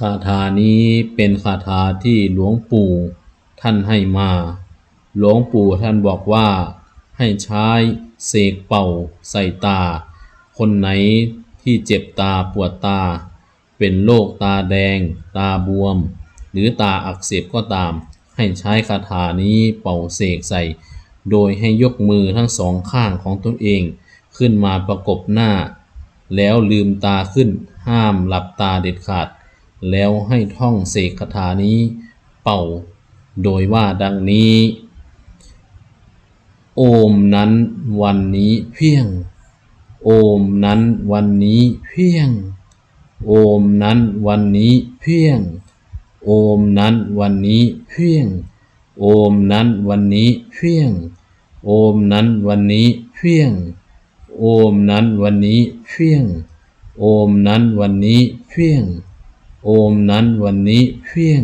คาถานี้เป็นคาถาที่หลวงปู่ท่านให้มา หลวงปู่ท่านบอกว่า ให้ใช้เสกเป่าใส่ตา คนไหนที่เจ็บตาปวดตา เป็นโรคตาแดง ตาบวม หรือตาอักเสบก็ตาม ให้ใช้คาถานี้เป่าเสกใส่ โดยให้ยกมือทั้งสองข้างของตนเองขึ้นมาประกบหน้า แล้วลืมตาขึ้นห้ามหลับตาเด็ดขาด แล้วให้ท่องเสกคาถานี้เป่า โดยว่าดังนี้ โอมนั้นวันนี้เพียง โอมนั้นวันนี้เพียง โอมนั้นวันนี้เพียง โอมนั้นวันนี้เพียง โอมนั้นวันนี้เพียง โอมนั้นวันนี้เพียง โอมนั้นวันนี้เพียง โอมนั้นวันนี้เพียง โอมนั้นวันนี้เพี้ยง